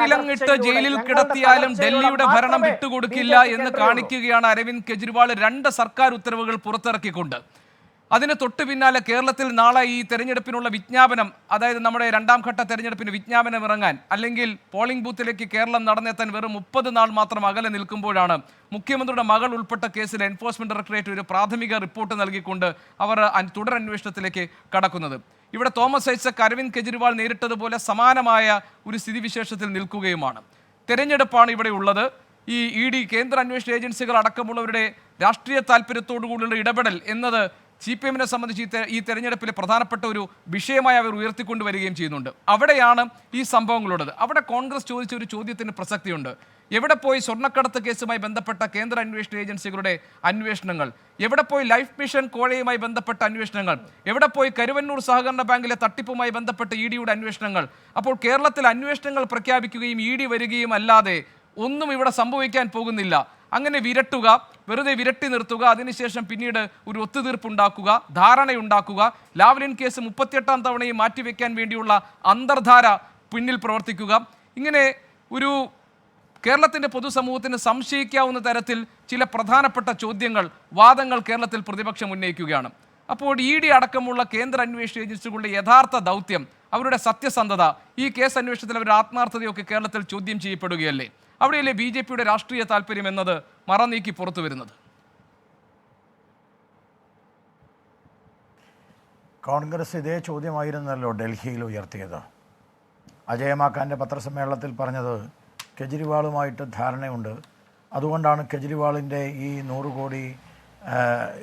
തടവിലങ്ങിട്ട് ജയിലിൽ കിടത്തിയാലും ഡൽഹിയുടെ ഭരണം വിട്ടുകൊടുക്കില്ല എന്ന് കാണിക്കുകയാണ് അരവിന്ദ് കെജ്രിവാൾ രണ്ട് സർക്കാർ ഉത്തരവുകൾ പുറത്തിറക്കിക്കൊണ്ട്. അതിന് തൊട്ട് പിന്നാലെ കേരളത്തിൽ നാളെ ഈ തെരഞ്ഞെടുപ്പിനുള്ള വിജ്ഞാപനം അതായത് നമ്മുടെ രണ്ടാം ഘട്ട തെരഞ്ഞെടുപ്പിന് വിജ്ഞാപനം ഇറങ്ങാൻ അല്ലെങ്കിൽ പോളിംഗ് ബൂത്തിലേക്ക് കേരളം നടന്നെത്താൻ വെറും മുപ്പത് നാൾ മാത്രം അകലെ നിൽക്കുമ്പോഴാണ് മുഖ്യമന്ത്രിയുടെ മകൾ ഉൾപ്പെട്ട കേസിൽ എൻഫോഴ്സ്മെന്റ് ഡയറക്ടറേറ്റ് ഒരു പ്രാഥമിക റിപ്പോർട്ട് നൽകിക്കൊണ്ട് അവർ തുടരന്വേഷണത്തിലേക്ക് കടക്കുന്നത്. ഇവിടെ തോമസ് ഐസക് അരവിന്ദ് കെജ്രിവാൾ നേരിട്ടതുപോലെ സമാനമായ ഒരു സ്ഥിതിവിശേഷത്തിൽ നിൽക്കുകയുമാണ്. തെരഞ്ഞെടുപ്പാണ് ഇവിടെ ഉള്ളത്. ഈ ഇ ഡി കേന്ദ്ര അന്വേഷണ ഏജൻസികൾ അടക്കമുള്ളവരുടെ രാഷ്ട്രീയ താല്പര്യത്തോടു കൂടിയുള്ള ഇടപെടൽ എന്നത് സി പി എമ്മിനെ സംബന്ധിച്ച് ഈ തെരഞ്ഞെടുപ്പിൽ പ്രധാനപ്പെട്ട ഒരു വിഷയമായി അവർ ഉയർത്തിക്കൊണ്ടുവരികയും ചെയ്യുന്നുണ്ട്. അവിടെയാണ് ഈ സംഭവങ്ങളുള്ളത്. അവിടെ കോൺഗ്രസ് ചോദിച്ച ഒരു ചോദ്യത്തിന് പ്രസക്തിയുണ്ട്. എവിടെ പോയി സ്വർണക്കടത്ത് കേസുമായി ബന്ധപ്പെട്ട കേന്ദ്ര അന്വേഷണ ഏജൻസികളുടെ അന്വേഷണങ്ങൾ? എവിടെ പോയി ലൈഫ് മിഷൻ കോഴയുമായി ബന്ധപ്പെട്ട അന്വേഷണങ്ങൾ? എവിടെ പോയി കരുവന്നൂർ സഹകരണ ബാങ്കിലെ തട്ടിപ്പുമായി ബന്ധപ്പെട്ട ഇ ഡിയുടെ അന്വേഷണങ്ങൾ? അപ്പോൾ കേരളത്തിൽ അന്വേഷണങ്ങൾ പ്രഖ്യാപിക്കുകയും ഇ ഡി വരികയും അല്ലാതെ ഒന്നും ഇവിടെ സംഭവിക്കാൻ പോകുന്നില്ല. അങ്ങനെ വിരട്ടുക വെറുതെ വിരട്ടി നിർത്തുക അതിനുശേഷം പിന്നീട് ഒരു ഒത്തുതീർപ്പുണ്ടാക്കുക ധാരണയുണ്ടാക്കുക. ലാവ്ലിൻ കേസ് മുപ്പത്തിയെട്ടാം തവണയും മാറ്റിവെക്കാൻ വേണ്ടിയുള്ള അന്തർധാര പിന്നിൽ പ്രവർത്തിക്കുക. ഇങ്ങനെ ഒരു കേരളത്തിന്റെ പൊതുസമൂഹത്തിന് സംശയിക്കാവുന്ന തരത്തിൽ ചില പ്രധാനപ്പെട്ട ചോദ്യങ്ങൾ വാദങ്ങൾ കേരളത്തിൽ പ്രതിപക്ഷം ഉന്നയിക്കുകയാണ്. അപ്പോൾ ഇ ഡി അടക്കമുള്ള കേന്ദ്ര അന്വേഷണ ഏജൻസികളുടെ യഥാർത്ഥ ദൗത്യം അവരുടെ സത്യസന്ധത ഈ കേസ് അന്വേഷണത്തിൽ അവരുടെ ആത്മാർത്ഥതയൊക്കെ കേരളത്തിൽ ചോദ്യം ചെയ്യപ്പെടുകയല്ലേ? അവിടെയല്ലേ ബി ജെ പിയുടെ രാഷ്ട്രീയ താല്പര്യം എന്നത് മറനീക്കി പുറത്തു വരുന്നത് കോൺഗ്രസ് ഇതേ ചോദ്യമായിരുന്നല്ലോ ഡൽഹിയിൽ ഉയർത്തിയത് അജയമാക്കാന്റെ പത്രസമ്മേളനത്തിൽ പറഞ്ഞത് കെജ്രിവാളുമായിട്ട് ധാരണയുണ്ട് അതുകൊണ്ടാണ് കെജ്രിവാളിന്റെ ഈ നൂറ് കോടി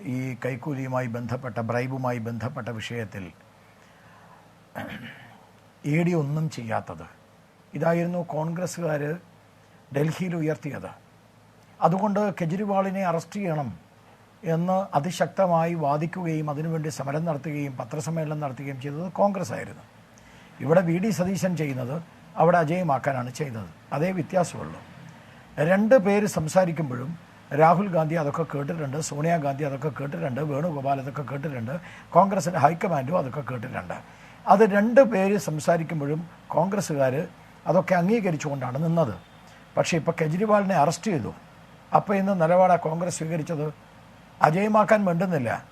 ഈ കൈക്കൂലിയുമായി ബന്ധപ്പെട്ട ബ്രൈബുമായി ബന്ധപ്പെട്ട വിഷയത്തിൽ ഇ ഡി ഒന്നും ചെയ്യാത്തത് ഇതായിരുന്നു കോൺഗ്രസ്സുകാർ ഡൽഹിയിൽ ഉയർത്തിയത്. അതുകൊണ്ട് കെജ്രിവാളിനെ അറസ്റ്റ് ചെയ്യണം എന്ന് അതിശക്തമായി വാദിക്കുകയും അതിനുവേണ്ടി സമരം നടത്തുകയും പത്രസമ്മേളനം നടത്തുകയും ചെയ്തത് കോൺഗ്രസ് ആയിരുന്നു. ഇവിടെ വി. ഡി. സതീശൻ ചെയ്യുന്നത് അവിടെ അജയമാക്കാനാണ് ചെയ്തത്. അതേ വ്യത്യാസമുള്ളൂ. രണ്ട് പേര് സംസാരിക്കുമ്പോഴും രാഹുൽ ഗാന്ധി അതൊക്കെ കേട്ടിട്ടുണ്ട് സോണിയാഗാന്ധി അതൊക്കെ കേട്ടിട്ടുണ്ട് വേണുഗോപാൽ അതൊക്കെ കേട്ടിട്ടുണ്ട് കോൺഗ്രസിന്റെ ഹൈക്കമാൻഡും അതൊക്കെ കേട്ടിട്ടുണ്ട്. അത് രണ്ട് പേര് സംസാരിക്കുമ്പോഴും കോൺഗ്രസ്സുകാർ അതൊക്കെ അംഗീകരിച്ചുകൊണ്ടാണ് നിന്നത്. പക്ഷേ ഇപ്പോൾ കെജ്രിവാളിനെ അറസ്റ്റ് ചെയ്തു. അപ്പോൾ ഇന്ന് നിലപാടാണ് കോൺഗ്രസ് സ്വീകരിച്ചത്? അജയമാക്കാൻ വേണ്ടുന്നില്ല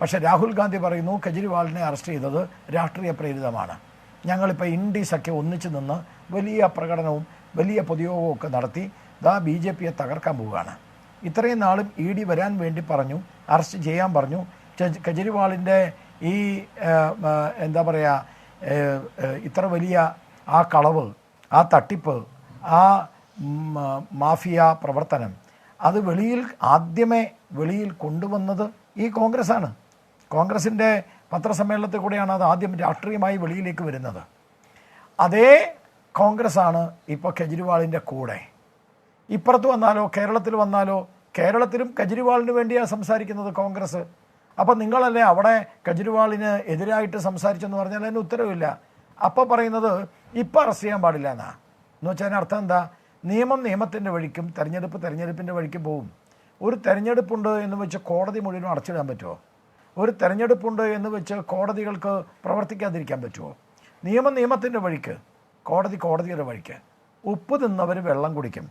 പക്ഷേ രാഹുൽ ഗാന്ധി പറയുന്നു കെജ്രിവാളിനെ അറസ്റ്റ് ചെയ്തത് രാഷ്ട്രീയ പ്രേരിതമാണ്. ഞങ്ങളിപ്പോൾ സഖ്യം ഒന്നിച്ചു നിന്ന് വലിയ പ്രകടനവും വലിയ പൊതുയോഗവും ഒക്കെ നടത്തി ദാ ബി ജെ പിയെ തകർക്കാൻ പോവുകയാണ്. ഇത്രയും നാളും ഇ ഡി വരാൻ വേണ്ടി പറഞ്ഞു അറസ്റ്റ് ചെയ്യാൻ പറഞ്ഞു. കെജ്- കെജ്രിവാളിന്റെ ഈ എന്താ പറയുക ഇത്ര വലിയ ആ കളവ് ആ തട്ടിപ്പ് ആ, മാഫിയ പ്രവർത്തനം. അത് വെളിയിൽ ആദ്യമേ വെളിയിൽ കൊണ്ടുവന്നത് ഈ കോൺഗ്രസ്സാണ്. കോൺഗ്രസിന്റെ പത്രസമ്മേളനത്തിൽ കൂടെയാണ് അത് ആദ്യം രാഷ്ട്രീയമായി വെളിയിലേക്ക് വരുന്നത്. അതേ കോൺഗ്രസ്സാണ് ഇപ്പോൾ കെജ്രിവാളിന്റെ കൂടെ. ഇപ്പുറത്ത് വന്നാലോ കേരളത്തിൽ വന്നാലോ കേരളത്തിലും കെജ്രിവാളിന് വേണ്ടിയാണ് സംസാരിക്കുന്നത് കോൺഗ്രസ്. അപ്പം നിങ്ങളല്ലേ അവിടെ കെജ്രിവാളിന് എതിരായിട്ട് സംസാരിച്ചെന്ന് പറഞ്ഞാൽ അതിന് ഉത്തരവില്ല. അപ്പോൾ പറയുന്നത് ഇപ്പം അറസ്റ്റ് ചെയ്യാൻ പാടില്ല എന്നാ. എന്ന് വെച്ചാൽ അർത്ഥം എന്താ? നിയമം നിയമത്തിന്റെ വഴിക്കും തെരഞ്ഞെടുപ്പ് തെരഞ്ഞെടുപ്പിന്റെ വഴിക്കും പോവും. ഒരു തെരഞ്ഞെടുപ്പുണ്ട് എന്ന് വെച്ച് കോടതി മുഴുവനും അടച്ചിടാൻ പറ്റുമോ ഒരു തെരഞ്ഞെടുപ്പുണ്ട് എന്ന് വെച്ച് കോടതികൾക്ക് പ്രവർത്തിക്കാതിരിക്കാൻ പറ്റുമോ നിയമം നിയമത്തിന്റെ വഴിക്ക് കോടതി കോടതിയുടെ വഴിക്ക്. ഉപ്പ് തിന്നവർ വെള്ളം കുടിക്കും.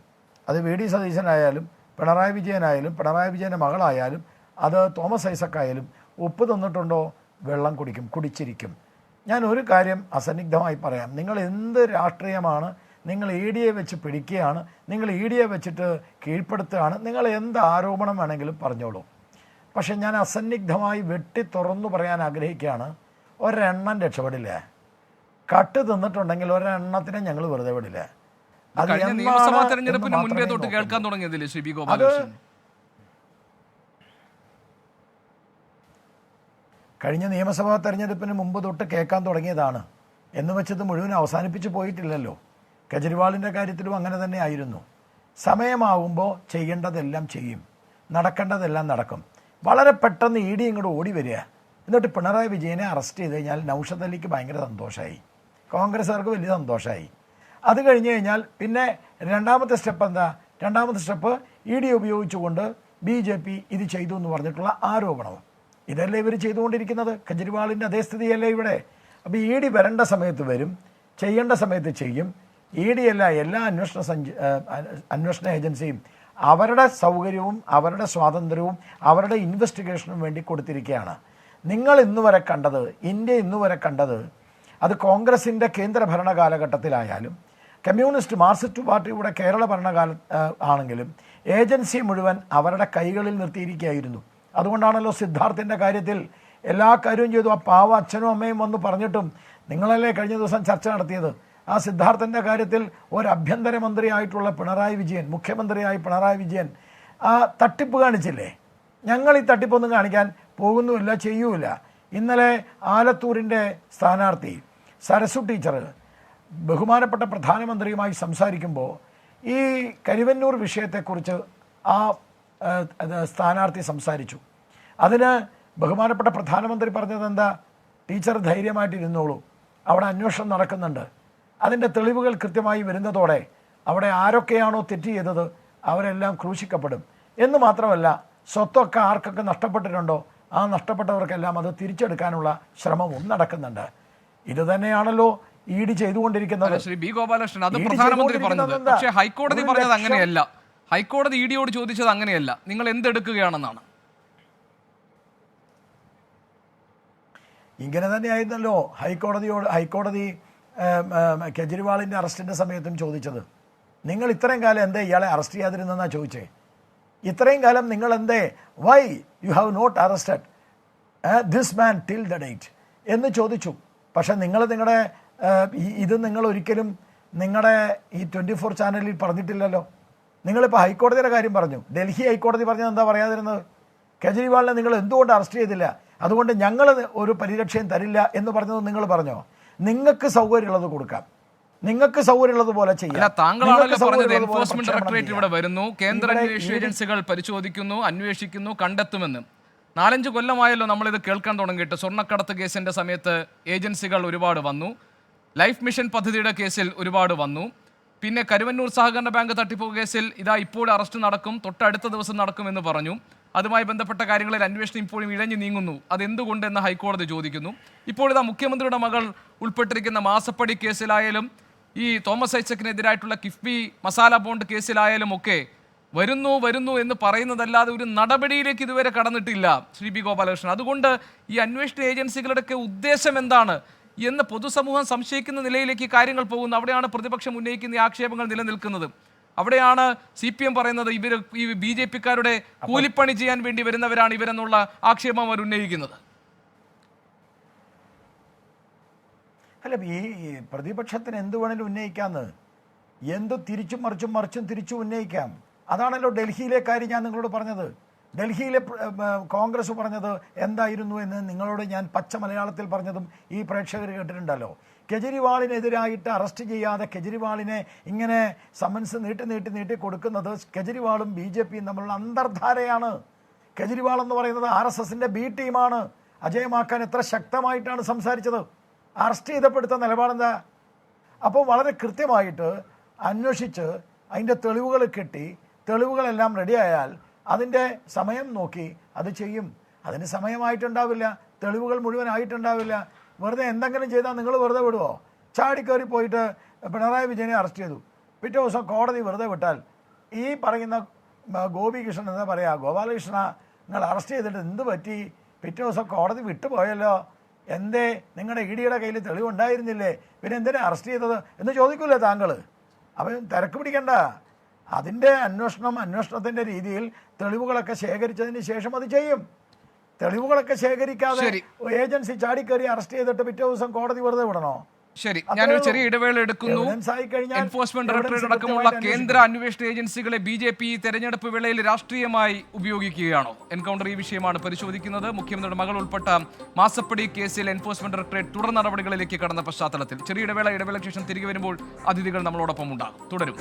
അത് വി. ഡി. സതീശനായാലും പിണറായി വിജയനായാലും പിണറായി വിജയന്റെ മകളായാലും അത് തോമസ് ഐസക് ആയാലും ഉപ്പ് തിന്നിട്ടുണ്ടോ വെള്ളം കുടിക്കും കുടിച്ചിരിക്കും. ഞാൻ ഒരു കാര്യം അസന്നിഗ്ധമായി പറയാം. നിങ്ങൾ എന്ത് രാഷ്ട്രീയമാണ് നിങ്ങൾ ഇ ഡിയെ വെച്ച് പിടിക്കുകയാണ്. നിങ്ങൾ ഇ ഡിയെ വെച്ചിട്ട് കീഴ്പ്പെടുത്തുകയാണ്. നിങ്ങൾ എന്ത് ആരോപണം വേണമെങ്കിലും പറഞ്ഞോളൂ. പക്ഷേ ഞാൻ അസന്നിഗ്ധമായി വെട്ടി തുറന്നു പറയാൻ ആഗ്രഹിക്കുകയാണ്. ഒരെണ്ണം രക്ഷപ്പെടില്ല? കട്ട് തിന്നിട്ടുണ്ടെങ്കിൽ ഒരെണ്ണത്തിനെ ഞങ്ങൾ വെറുതെ വിടില്ല. അത് നിയമസഭാ തെരഞ്ഞെടുപ്പിന് മുൻപേ തൊട്ട് കേൾക്കാൻ തുടങ്ങിയതില്ലേ ശ്രീ ബി ഗോപാലകൃഷ്ണൻ? കഴിഞ്ഞ നിയമസഭാ തെരഞ്ഞെടുപ്പിന് മുമ്പ് തൊട്ട് കേൾക്കാൻ തുടങ്ങിയതാണ്. എന്ന് വെച്ചത് മുഴുവൻ അവസാനിപ്പിച്ച് പോയിട്ടില്ലല്ലോ. കെജ്രിവാളിന്റെ കാര്യത്തിലും അങ്ങനെ തന്നെ ആയിരുന്നു. സമയമാവുമ്പോൾ ചെയ്യേണ്ടതെല്ലാം ചെയ്യും. നടക്കേണ്ടതെല്ലാം നടക്കും. വളരെ പെട്ടെന്ന് ഇ ഡി ഇങ്ങോട്ട് ഓടി വരിക. എന്നിട്ട് പിണറായി വിജയനെ അറസ്റ്റ് ചെയ്ത് കഴിഞ്ഞാൽ നൌഷദ് അലിക്ക് ഭയങ്കര സന്തോഷമായി കോൺഗ്രസ്സുകാർക്ക് വലിയ സന്തോഷമായി അത് കഴിഞ്ഞ് കഴിഞ്ഞാൽ പിന്നെ രണ്ടാമത്തെ സ്റ്റെപ്പ് എന്താ? രണ്ടാമത്തെ സ്റ്റെപ്പ് ഇ ഡി ഉപയോഗിച്ചുകൊണ്ട് ബി ജെ പി ഇത് ചെയ്തു എന്ന് പറഞ്ഞിട്ടുള്ള ആരോപണവും. ഇതല്ലേ ഇവർ ചെയ്തുകൊണ്ടിരിക്കുന്നത്? കെജ്രിവാളിന്റെ അതേ സ്ഥിതിയല്ലേ ഇവിടെ? അപ്പോൾ ഇ ഡി വരേണ്ട സമയത്ത് വരും ചെയ്യേണ്ട സമയത്ത് ചെയ്യും. ഇ ഡി അല്ല എല്ലാ അന്വേഷണ സഞ്ച അന്വേഷണ ഏജൻസിയും അവരുടെ സൗകര്യവും അവരുടെ സ്വാതന്ത്ര്യവും അവരുടെ ഇൻവെസ്റ്റിഗേഷനും വേണ്ടി കൊടുത്തിരിക്കുകയാണ്. നിങ്ങൾ ഇന്ന് വരെ കണ്ടത് ഇന്ത്യ ഇന്ന് വരെ കണ്ടത് അത് കോൺഗ്രസിന്റെ കേന്ദ്ര ഭരണകാലഘട്ടത്തിലായാലും കമ്മ്യൂണിസ്റ്റ് മാർസിസ്റ്റ് പാർട്ടിയുടെ കേരള ഭരണകാല ആണെങ്കിലും ഏജൻസി മുഴുവൻ അവരുടെ കൈകളിൽ നിർത്തിയിരിക്കുകയായിരുന്നു. അതുകൊണ്ടാണല്ലോ സിദ്ധാർത്ഥിന്റെ കാര്യത്തിൽ എല്ലാ കാര്യവും ചെയ്തു. ആ പാവ അച്ഛനും അമ്മയും വന്ന് പറഞ്ഞിട്ടും നിങ്ങളല്ലേ കഴിഞ്ഞ ദിവസം ചർച്ച നടത്തിയത്? ആ സിദ്ധാർത്ഥന്റെ കാര്യത്തിൽ ഒരു ആഭ്യന്തരമന്ത്രിയായിട്ടുള്ള പിണറായി വിജയൻ മുഖ്യമന്ത്രിയായി പിണറായി വിജയൻ ആ തട്ടിപ്പ് കാണിച്ചില്ലേ? ഞങ്ങൾ ഈ തട്ടിപ്പൊന്നും കാണിക്കാൻ പോകുന്നുമില്ല ചെയ്യൂല. ഇന്നലെ ആലത്തൂരിന്റെ സ്ഥാനാർത്ഥി സരസു ടീച്ചർ ബഹുമാനപ്പെട്ട പ്രധാനമന്ത്രിയുമായി സംസാരിക്കുമ്പോൾ ഈ കരുവന്നൂർ വിഷയത്തെക്കുറിച്ച് ആ സ്ഥാനാർത്ഥി സംസാരിച്ചു. അതിന് ബഹുമാനപ്പെട്ട പ്രധാനമന്ത്രി പറഞ്ഞത് എന്താ ടീച്ചർ ധൈര്യമായിട്ടിരുന്നോളൂ. അവിടെ അന്വേഷണം നടക്കുന്നുണ്ട്. അതിന്റെ തെളിവുകൾ കൃത്യമായി വരുന്നതോടെ അവിടെ ആരൊക്കെയാണോ തെറ്റ് ചെയ്തത് അവരെല്ലാം ക്രൂശിക്കപ്പെടും. എന്ന് മാത്രമല്ല സ്വത്തൊക്കെ ആർക്കൊക്കെ നഷ്ടപ്പെട്ടിട്ടുണ്ടോ ആ നഷ്ടപ്പെട്ടവർക്കെല്ലാം അത് തിരിച്ചെടുക്കാനുള്ള ശ്രമവും നടക്കുന്നുണ്ട്. ഇത് തന്നെയാണല്ലോ ഇ ഡി ചെയ്തുകൊണ്ടിരിക്കുന്നത്. ശ്രീ ബി ഗോപാലകൃഷ്ണൻ അത് പ്രധാനമന്ത്രി പറഞ്ഞത്? പക്ഷേ ഹൈക്കോടതി പറഞ്ഞത് അങ്ങനെയല്ല. ഹൈക്കോടതി ഇ ഡിയോട് ചോദിച്ചത് അങ്ങനെയല്ല. നിങ്ങൾ എന്തെടുക്കുകയാണെന്നാണ്. ഇങ്ങനെ തന്നെ തന്നെയായിരുന്നല്ലോ. ഹൈക്കോടതിയോട് ഹൈക്കോടതി കെജ്രിവാളിന്റെ അറസ്റ്റിന്റെ സമയത്തും ചോദിച്ചത്. നിങ്ങൾ ഇത്രയും കാലം എന്തേ ഇയാളെ അറസ്റ്റ് ചെയ്യാതിരുന്നെന്നാണ് ചോദിച്ചേ? ഇത്രയും കാലം നിങ്ങൾ എന്തേ? Why you have not arrested this man till the date എന്ന് ചോദിച്ചു. പക്ഷേ നിങ്ങൾ നിങ്ങളുടെ ഇത് നിങ്ങൾ ഒരിക്കലും നിങ്ങളുടെ ഈ ട്വന്റി ഫോർ ചാനലിൽ പറഞ്ഞിട്ടില്ലല്ലോ. നിങ്ങളിപ്പോൾ ഹൈക്കോടതിയുടെ കാര്യം പറഞ്ഞു. ഡൽഹി ഹൈക്കോടതി പറഞ്ഞത് എന്താ പറയാതിരുന്നത്? കെജ്രിവാളിനെ നിങ്ങൾ എന്തുകൊണ്ട് അറസ്റ്റ് ചെയ്തില്ല? അതുകൊണ്ട് ഞങ്ങൾ ഒരു പരിരക്ഷയും തരില്ല എന്ന് പറഞ്ഞത് നിങ്ങൾ പറഞ്ഞോ? നിങ്ങൾക്ക് സൗകര്യമുള്ളത് കൊടുക്കാം. നിങ്ങൾക്ക് സൗകര്യമുള്ളത് പോലെ ചെയ്യാം. താങ്കളെ താങ്കളാണല്ലോ പറഞ്ഞത് എൻഫോഴ്സ്മെന്റ് ഡയറക്ടറേറ്റ് ഇവിടെ വരുന്നു. കേന്ദ്ര അന്വേഷണ ഏജൻസികൾ പരിശോധിക്കുന്നു അന്വേഷിക്കുന്നു കണ്ടെത്തുമെന്ന്. നാലഞ്ച് കൊല്ലമായല്ലോ നമ്മളിത് കേൾക്കാൻ തുടങ്ങിയിട്ട്. സ്വർണക്കടത്ത് കേസിന്റെ സമയത്ത് ഏജൻസികൾ ഒരുപാട് വന്നു. ലൈഫ് മിഷൻ പദ്ധതിയുടെ കേസിൽ ഒരുപാട് വന്നു. പിന്നെ കരുവന്നൂർ സഹകരണ ബാങ്ക് തട്ടിപ്പ് കേസിൽ ഇതാ ഇപ്പോൾ അറസ്റ്റ് നടക്കും തൊട്ടടുത്ത ദിവസം നടക്കുമെന്ന് പറഞ്ഞു. അതുമായി ബന്ധപ്പെട്ട കാര്യങ്ങളിൽ അന്വേഷണം ഇപ്പോഴും ഇഴഞ്ഞു നീങ്ങുന്നു. അതെന്തുകൊണ്ടെന്ന് ഹൈക്കോടതി ചോദിക്കുന്നു. ഇപ്പോൾ ഇതാ മുഖ്യമന്ത്രിയുടെ മകൾ ഉൾപ്പെട്ടിരിക്കുന്ന മാസപ്പടി കേസിലായാലും ഈ തോമസ് ഐസക്കിനെതിരായിട്ടുള്ള കിഫ്ബി മസാല ബോണ്ട് കേസിലായാലും ഒക്കെ വരുന്നു വരുന്നു എന്ന് പറയുന്നതല്ലാതെ ഒരു നടപടിയിലേക്ക് ഇതുവരെ കടന്നിട്ടില്ല ശ്രീ പി ഗോപാലകൃഷ്ണൻ. അതുകൊണ്ട് ഈ അന്വേഷണ ഏജൻസികളുടെയൊക്കെ ഉദ്ദേശം എന്താണ്? എന്ന് പൊതുസമൂഹം സംശയിക്കുന്ന നിലയിലേക്ക് കാര്യങ്ങൾ പോകുന്നു. അവിടെയാണ് പ്രതിപക്ഷം ഉന്നയിക്കുന്ന ആക്ഷേപങ്ങൾ നിലനിൽക്കുന്നത്. അവിടെയാണ് സി പി എം പറയുന്നത് ഇവർ ഈ ബി ജെ പിക്കാരുടെ കൂലിപ്പണി ചെയ്യാൻ വേണ്ടി വരുന്നവരാണ് ഇവരെന്നുള്ള ആക്ഷേപം അവർ ഉന്നയിക്കുന്നത്. അല്ല ഈ പ്രതിപക്ഷത്തിന് എന്ത് വേണേലും ഉന്നയിക്കാന്ന്. എന്ത് തിരിച്ചും മറിച്ചും മറിച്ചും തിരിച്ചും ഉന്നയിക്കാം. അതാണല്ലോ ഡൽഹിയിലെ കാര്യം ഞാൻ നിങ്ങളോട് പറഞ്ഞത്. ഡൽഹിയിലെ കോൺഗ്രസ് പറഞ്ഞത് എന്തായിരുന്നു എന്ന് നിങ്ങളോട് ഞാൻ പച്ച മലയാളത്തിൽ പറഞ്ഞതും ഈ പ്രേക്ഷകർ കേട്ടിട്ടുണ്ടല്ലോ. കെജ്രിവാളിനെതിരായിട്ട് അറസ്റ്റ് ചെയ്യാതെ കെജ്രിവാളിനെ ഇങ്ങനെ സമൻസ് നീട്ടി നീട്ടി നീട്ടി കൊടുക്കുന്നത് കെജ്രിവാളും ബി ജെ പിയും തമ്മിലുള്ള അന്തർധാരയാണ്. കെജ്രിവാൾ എന്ന് പറയുന്നത് ആർ എസ് എസിന്റെ ബി ടീമാണ്. അജയമാക്കാൻ എത്ര ശക്തമായിട്ടാണ് സംസാരിച്ചത്. അറസ്റ്റ് ചെയ്തപ്പെടുത്ത നിലപാടെന്താ? അപ്പോൾ വളരെ കൃത്യമായിട്ട് അന്വേഷിച്ച് അതിന്റെ തെളിവുകൾ കിട്ടി. തെളിവുകളെല്ലാം റെഡിയായാൽ അതിന്റെ സമയം നോക്കി അത് ചെയ്യും. അതിന് സമയമായിട്ടുണ്ടാവില്ല. തെളിവുകൾ മുഴുവനായിട്ടുണ്ടാവില്ല. വെറുതെ എന്തെങ്കിലും ചെയ്താൽ നിങ്ങൾ വെറുതെ വിടുമോ ചാടിക്കയറി പോയിട്ട് പിണറായി വിജയനെ അറസ്റ്റ് ചെയ്തു. പിറ്റേ ദിവസം കോടതി വെറുതെ വിട്ടാൽ ഈ പറയുന്ന ഗോപികൃഷ്ണൻ എന്താ പറയുക? ഗോപാലകൃഷ്ണ നിങ്ങൾ അറസ്റ്റ് ചെയ്തിട്ട് എന്ത് പറ്റി? പിറ്റേ ദിവസം കോടതി വിട്ടുപോയല്ലോ എന്തേ? നിങ്ങളുടെ ഇ ഡിയുടെ കയ്യിൽ തെളിവുണ്ടായിരുന്നില്ലേ? പിന്നെ എന്തിനാ അറസ്റ്റ് ചെയ്തത് എന്ന് ചോദിക്കൂലേ താങ്കൾ അപ്പം തിരക്ക് പിടിക്കണ്ട. അതിന്റെ അന്വേഷണം അന്വേഷണത്തിന്റെ രീതിയിൽ തെളിവുകളൊക്കെ ശേഖരിച്ചതിന് ശേഷം അത് ചെയ്യും തെളിവുകളൊക്കെ ശേഖരിക്കാതെ. ഏജൻസി ചാടിക്കയറി അറസ്റ്റ് ചെയ്തിട്ട് പിറ്റേ ദിവസം കോടതി വെറുതെ വിടണോ ശരി ഞാനൊരു ചെറിയ ഇടവേള എടുക്കുന്നു. എൻഫോഴ്സ്മെന്റ് ഡയറക്ടറേറ്റ് അടക്കമുള്ള കേന്ദ്ര അന്വേഷണ ഏജൻസികളെ ബി ജെ പി തെരഞ്ഞെടുപ്പ് വേളയിൽ രാഷ്ട്രീയമായി ഉപയോഗിക്കുകയാണോ? എൻകൗണ്ടർ ഈ വിഷയമാണ് പരിശോധിക്കുന്നത്. മുഖ്യമന്ത്രിയുടെ മകൾ ഉൾപ്പെട്ട മാസപ്പടി കേസിൽ എൻഫോഴ്സ്മെന്റ് ഡയറക്ടറേറ്റ് തുടർ നടപടികളിലേക്ക് കടന്ന പശ്ചാത്തലത്തിൽ. ചെറിയ ഇടവേള ഇടവേളയ്ക്ക് ശേഷം തിരികെ വരുമ്പോൾ അതിഥികൾ നമ്മളോടൊപ്പം ഉണ്ടാകും. തുടരും.